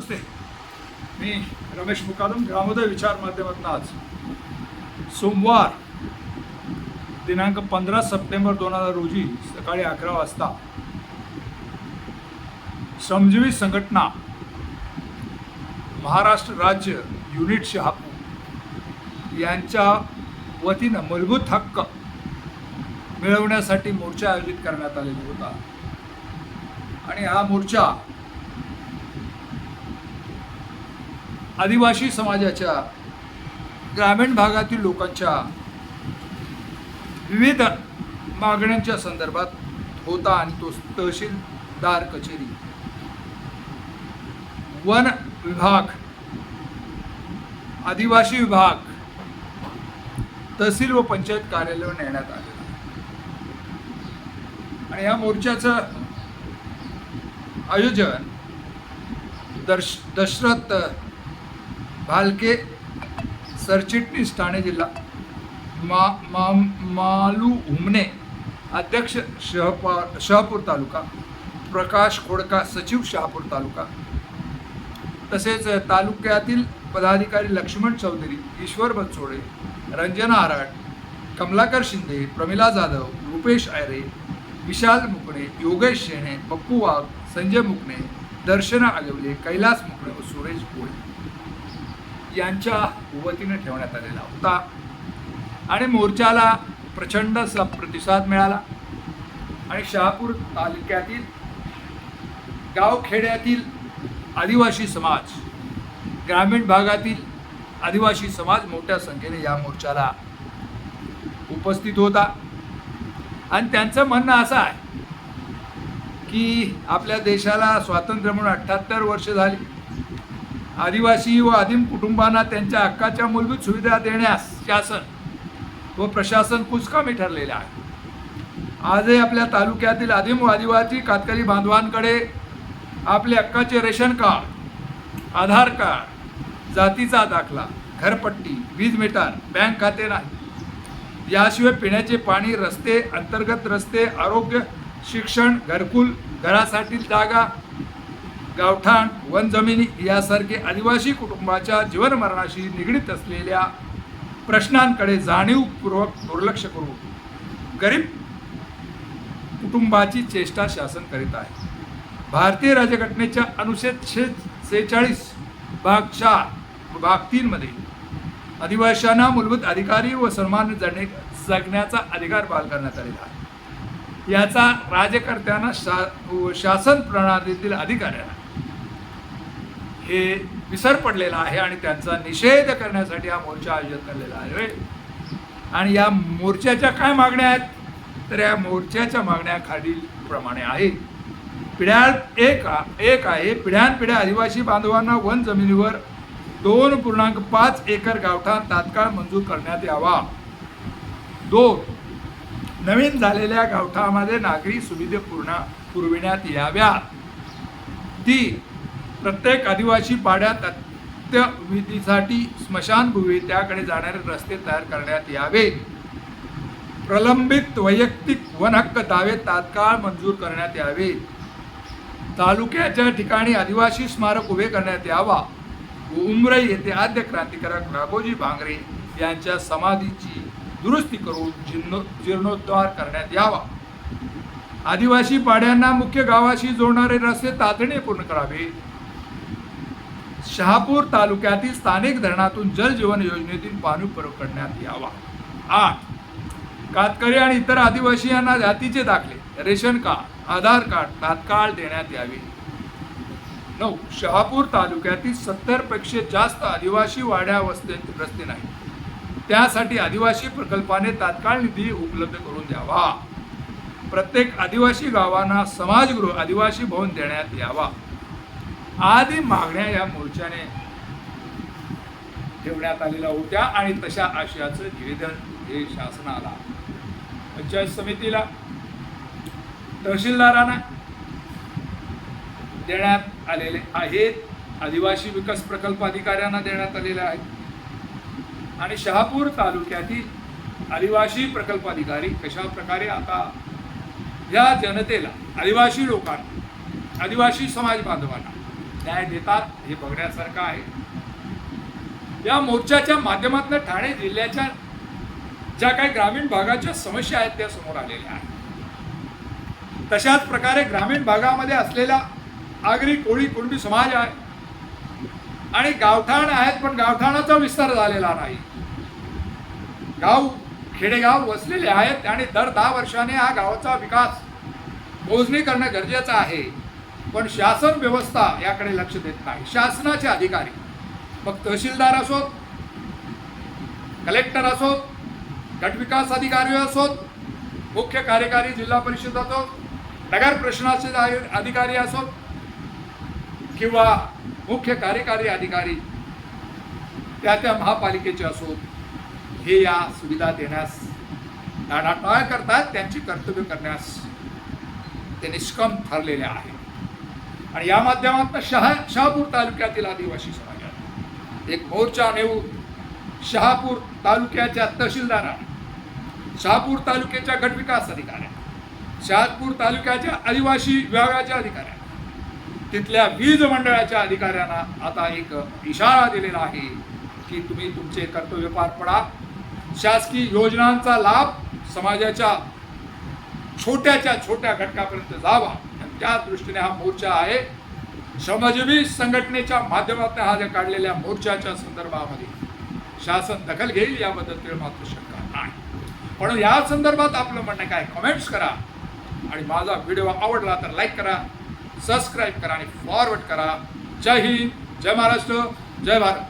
नमस्ते. मी रमेश मुकादम ग्रामोदय विचार माध्यमातून आज सोमवार दिनांक पंधरा सप्टेंबर दोन हजार रोजी सकाळी अकरा वाजता श्रमजीवी संघटना महाराष्ट्र राज्य युनिट शहापूर यांच्या वतीनं मूलभूत हक्क मिळवण्यासाठी मोर्चा आयोजित करण्यात आलेला होता. आणि हा मोर्चा आदिवासी समाजाच्या ग्रामीण भागातील लोकांच्या विविध मागण्यांच्या संदर्भात होता आणि तो तहसीलदार कचेरी. वन विभाग आदिवासी विभाग तहसील व पंचायत कार्यालयावर नेण्यात आले आणि या मोर्चाचं आयोजन दर्श दशरथ भालके सरचिटणीस ठाणे जिल्हा. मा मा मालू हुमने अध्यक्ष शहपा शहापूर तालुका. प्रकाश खोडका सचिव शहापूर तालुका. तसेच तालुक्यातील पदाधिकारी लक्ष्मण चौधरी ईश्वर बनसोडे रंजना आराट कमलाकर शिंदे प्रमिला जाधव रुपेश आयरे विशाल मुकणे योगेश शेणे पप्पू वाघ संजय मुकणे दर्शना आगवले कैलास मुकणे व सुरेश गोळे. यांच्या वतीने ठेवण्यात आलेला होता. आणि मोर्चाला प्रचंड स प्रतिसाद मिळाला. आणि शहापूर तालुक्यातील गावखेड्यातील आदिवासी समाज ग्रामीण भागातील आदिवासी समाज मोठ्या संख्येने या मोर्चाला उपस्थित होता. आणि त्यांचं म्हणणं असं आहे की आपल्या देशाला स्वातंत्र्य म्हणून अठ्ठ्याहत्तर वर्ष झाली. आदिवासी व आदिम कुटुंबांना त्यांच्या हक्काच्या मूलभूत सुविधा देण्यास शासन व प्रशासन कुचकामी ठरलेले आहे. आजही आपल्या तालुक्यातील आदिम व आदिवासी कातकरी बांधवांकडे आपले हक्काचे रेशन कार्ड आधार कार्ड जातीचा दाखला घरपट्टी वीज मीटर बँक खाते नाही. याशिवाय पिण्याचे पाणी रस्ते अंतर्गत रस्ते आरोग्य शिक्षण घरकुल घरासाठी जागा गावठाण वनजमिनी यासारखे आदिवासी कुटुंबाच्या जीवनमरणाशी निगडीत असलेल्या प्रश्नांकडे जाणीवपूर्वक दुर्लक्ष करू गरीब कुटुंबाची चेष्टा शासन करीत आहे. भारतीय राज्यघटनेच्या अनुच्छेद शे सेहेचाळीस भाग चार भाग तीनमध्ये आदिवाशांना मूलभूत अधिकारी व सन्मान जगणे जगण्याचा अधिकार बहाल करण्यात आलेला आहे. याचा राज्यकर्त्यांना शा शासन प्रणालीतील अधिकाऱ्यांना हे विसर पडलेला आहे आणि त्यांचा निषेध करण्यासाठी हा मोर्चा आयोजित केलेला आहे. आणि या मोर्चाच्या काय मागण्या आहेत? तर या मोर्चाच्या मागण्या खालील प्रमाणे आहेत. पिढ्या एक एक आहे पिढ्यानपिढ्या आदिवासी बांधवांना वन जमिनीवर दोन पूर्णांक पाच एकर गावठाण तात्काळ मंजूर करण्यात यावा. दोन नवीन झालेल्या गावठामध्ये नागरी सुविधा पूर्ण पुरविण्यात याव्यात. तीन प्रत्येक आदिवासी पाड्यात अंत्यविधीसाठी स्मशानभूमी त्याकडे जाणारे रस्ते तयार करण्यात यावे. प्रलंबित वैयक्तिक वन हक्क दावे तात्काळ मंजूर करण्यात यावे. तालुक्याच्या ठिकाणी आदिवासी स्मारक उभे करण्यात यावा. उमरई येथे आद्य क्रांतिकारक राघोजी भांगरे यांच्या समाधीची दुरुस्ती करून जीर्णो जीर्णोद्धार करण्यात यावा. आदिवासी पाड्यांना मुख्य गावाशी जोडणारे रस्ते तातडीने पूर्ण करावे. शहापूर तालुक्यातील स्थानिक धरणातून जलजीवन योजनेतील पाणी पुरवठा करण्यात यावा. आठ. कातकरी आणि इतर आदिवासीयांना जातीचे दाखले रेशन कार्ड आधार कार्ड तात्काळ देण्यात यावे. नऊ. शहापूर तालुक्यातील सत्तरपेक्षा जास्त आदिवासी वाड्या वस्ते रस्ते नाही त्यासाठी आदिवासी प्रकल्पाने तात्काळ निधी उपलब्ध करून द्यावा. प्रत्येक आदिवासी गावांना समाजगृह आदिवासी भवन देण्यात यावा. आदी मागण्या या मोर्चाने ठेवण्यात आलेल्या होत्या आणि तशा आशयाचं निवेदन हे शासनाला पंचायत समितीला तहसीलदारांना देण्यात आलेले आहेत. आदिवासी विकास प्रकल्प अधिकाऱ्यांना देण्यात आलेले आहेत. आणि शहापूर तालुक्यातील आदिवासी प्रकल्प अधिकारी कशा प्रकारे आता या जनतेला आदिवासी लोकांना आदिवासी समाज बांधवांना न्याय देतात हे बघण्यासारखं आहे. या मोर्चाच्या माध्यमातून ठाणे जिल्ह्याच्या ज्या काही ग्रामीण भागाच्या समस्या आहेत त्या समोर आलेल्या आहेत. तशाच प्रकारे ग्रामीण भागामध्ये असलेला आगरी कोळी कुणबी समाज आहे आणि गावठाण आहेत पण गावठाणाचा विस्तार झालेला नाही. गाव खेडेगाव वसलेले आहेत आणि दर दहा वर्षाने हा गावाचा विकास मोजणी करणं गरजेचं आहे. पण शासन व्यवस्था याकडे लक्ष देत नाही. शासनाचे अधिकारी मग तहसीलदार असोत कलेक्टर असोत गटविकास अधिकारी असोत मुख्य कार्यकारी जिल्हा परिषद असो नगर प्रशासनाचे अधिकारी असोत किंवा मुख्य कार्यकारी अधिकारी त्या त्या महापालिकेचे असोत हे या सुविधा देण्यास टाळाटाळ करतात त्यांची कर्तव्य करण्यास ते निष्कम ठरलेले आहेत. आणि या माध्यमातून शहा शहापूर तालुक्यातील आदिवासी समाजात एक मोर्चा नेऊन शहापूर तालुक्याच्या तहसीलदारांना शहापूर तालुक्याच्या गटविकास अधिकाऱ्या शहापूर तालुक्याच्या आदिवासी विभागाच्या अधिकाऱ्या तिथल्या वीज मंडळाच्या अधिकाऱ्यांना आता एक इशारा दिलेला आहे की तुम्ही तुमचे कर्तव्य पार पडा. शासकीय योजनांचा लाभ समाजाच्या छोट्याच्या छोट्या घटकापर्यंत जावा. त्या दृष्टीने हा मोर्चा आहे. श्रमजीवी संघटनेच्या माध्यमातून हा ज्या काढलेल्या मोर्चाच्या संदर्भामध्ये शासन दखल घेईल याबद्दल मात्र शंका नाही. म्हणून या संदर्भात आपलं म्हणणं काय? कमेंट्स करा. आणि माझा व्हिडिओ आवडला तर लाईक करा सबस्क्राईब करा आणि फॉरवर्ड करा. जय हिंद जय महाराष्ट्र जय भारत.